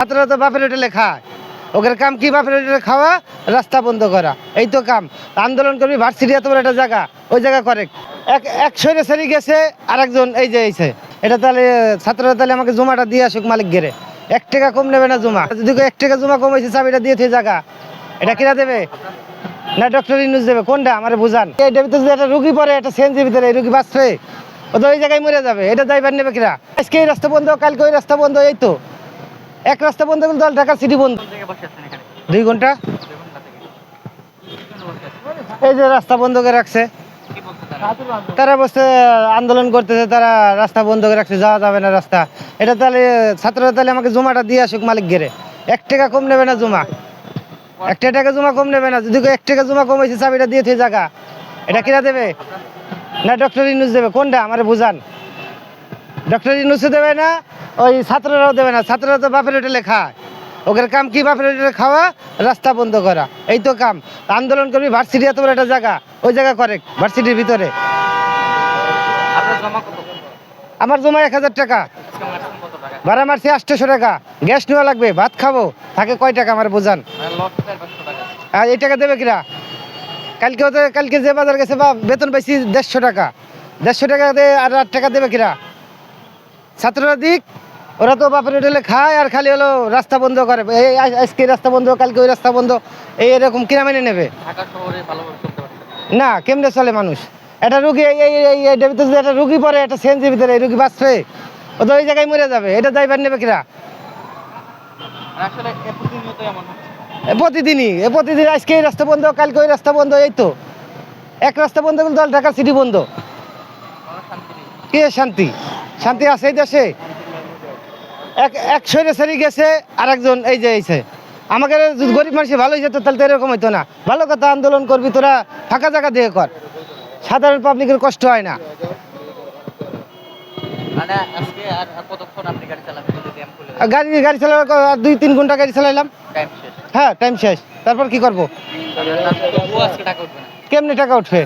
ছাত্ররা তো বাপের হোটেলে খায়। ওদের কাম কি বাপের হোটেলে খাওয়া? রাস্তা বন্ধ করা। এই তো কাম। আন্দোলন করবি, ভার্সিটি এত একটা জায়গা। ওই জায়গা করে। এক এক সৈরে সারি গেছে, আরেকজন এই যে এইছে। এটা তাহলে, ছাত্ররা তাহলে আমাকে জমাটা দিয়ে আসুক মালিক গেরে এক টাকা কম নেবে না জমা? যদি এক টাকা জমা কম হয়েছে, চাবিটা দিয়ে থেকে জায়গা এটা কিনা দেবে? না, ডক্টর ইনুস দেবে। কোনটা? আমার বুঝান। ভিতরে যদি একটা রুগী পড়ে, একটা সেন্সির ভিতরে, এই রুগী বাঁচবে ও তো ওই জায়গায় মরে যাবে। এটা যাইবার নেবে কিনা আজকে এই রাস্তা বন্ধ, কালকে ওই রাস্তা বন্ধ, এই তো। এক রাস্তা বন্ধ করলে দল ঢাকা সিটি বন্ধ। দুই ঘণ্টা? এই যে রাস্তা বন্ধ করে রাখছে। তারা বসে আন্দোলন করতেছে, তারা রাস্তা বন্ধ করে রাখছে, যাওয়া যাবে না রাস্তা। এটা তাহলে, ছাত্ররা তাহলে আমাকে জমাটা দিয়ে আসুক মালিক গেরে এক টাকা কম নেবে না জমা। একটা টাকা জমা কম নেবে না। যদি এক টাকা জমা কম হয়েছে, চাবিটা দিয়ে থেকে জায়গা এটা কিনা দেবে? না, ডক্টর ইনুস দেবে। কোনটা? আমার বুঝান। ডক্টর ইনুসে দেবে না ওই ছাত্ররাও দেবে না ছাত্ররা তো বাপের হোটেলে খায়। ওদের কাম কি বাপের হোটেলে খাওয়া? রাস্তা বন্ধ করা। এই তো কাম। আন্দোলন করবি ভার্সিটি এত বড় একটা জায়গা। ওই জায়গা করে ভার্সিটির ভিতরে। আমার জমা এক হাজার টাকা। ভাড়া মারছি আটশোশো টাকা। গ্যাস নেওয়া লাগবে ভাত খাব। থাকে কয় টাকা আমার বোঝান। মানে আর এই টাকা দেবে কিরা? কালকে হতে কালকে যে বাজার গেছে বা বেতন পাইছি দেড়শো টাকা। দেড়শো টাকা দিয়ে আর আট টাকা দেবে কিরা? ছাত্ররা দিক ওরা তো বাপের হোটেলে খায় আর খালি হলো রাস্তা বন্ধ করে। এই আজকে রাস্তা বন্ধ কালকে ওই রাস্তা বন্ধ। এই এরকম কিনা মেনে নেবে? না। কেমনে চলে মানুষ? একটা রুগী এই এই এই যদি একটা রুগী পড়ে একটা সেন্সির ভিতরে এই রুগী বাঁচবে ও তো ওই জায়গায় মরে যাবে। এটা যাইবার নেবে কিরা? প্রতিদিনই এ প্রতিদিন আজকে এই রাস্তা বন্ধ কালকে ওই রাস্তা বন্ধ এই তো। এক রাস্তা বন্ধ করলে দল ঢাকা সিটি বন্ধ। কে শান্তি? শান্তি আছে এই দেশে? এক এক সৈরে সারি গেছে আরেকজন এই যে এইছে। আমাকে যদি গরিব মানুষ ভালো যেত তাহলে তো এরকম হইতো না। ভালো কথা আন্দোলন করবি তোরা ফাঁকা জায়গা দিয়ে কর। সাধারণ পাবলিকের কষ্ট হয় না। মানে আর আর গাড়ি আর গাড়ি চালানোর আর দুই তিন ঘণ্টা গাড়ি চালাইলাম। হ্যাঁ টাইম শেষ। তারপর কি করব? কেমনি টাকা উঠবে?